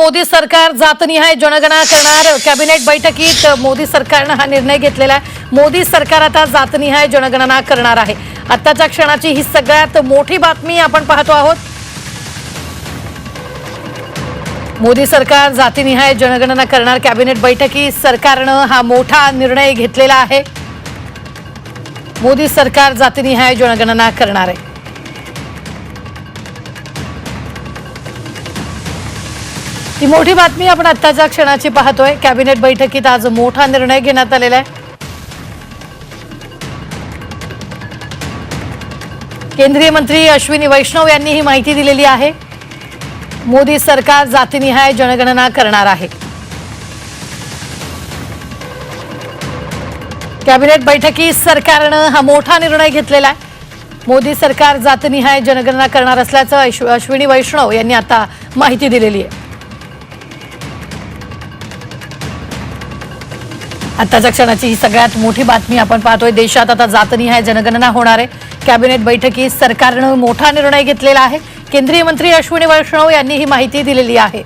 मोदी सरकार जातनिहाय जनगणना करणार. कॅबिनेट बैठकीत मोदी सरकारनं हा निर्णय घेतलेला आहे. मोदी सरकार आता जातनिहाय जनगणना करणार आहे. आत्ताच्या क्षणाची ही सगळ्यात मोठी बातमी आपण पाहतो आहोत. मोदी सरकार जातीनिहाय जनगणना करणार. कॅबिनेट बैठकीत सरकारनं हा मोठा निर्णय घेतलेला आहे. मोदी सरकार जातीनिहाय जनगणना करणार आहे. ही मोठी बातमी आपण आत्ताच्या क्षणाची पाहतोय. कॅबिनेट बैठकीत आज मोठा निर्णय घेण्यात आलेला आहे. केंद्रीय मंत्री अश्विनी वैष्णव यांनी ही माहिती दिलेली आहे. मोदी सरकार जातीनिहाय जनगणना करणार आहे. कॅबिनेट बैठकीत सरकारनं हा मोठा निर्णय घेतलेला आहे. मोदी सरकार जातनिहाय जनगणना करणार असल्याचं ऐश्व- अश्विनी वैष्णव यांनी आता माहिती दिलेली आहे. आत्ताच्या क्षणाची ही सगळ्यात मोठी बातमी आपण पाहतोय. देशात आता जातनी आहे जनगणना होणार आहे. कॅबिनेट बैठकीत सरकारनं मोठा निर्णय घेतलेला आहे. केंद्रीय मंत्री अश्विनी वैष्णव यांनी ही माहिती दिलेली आहे.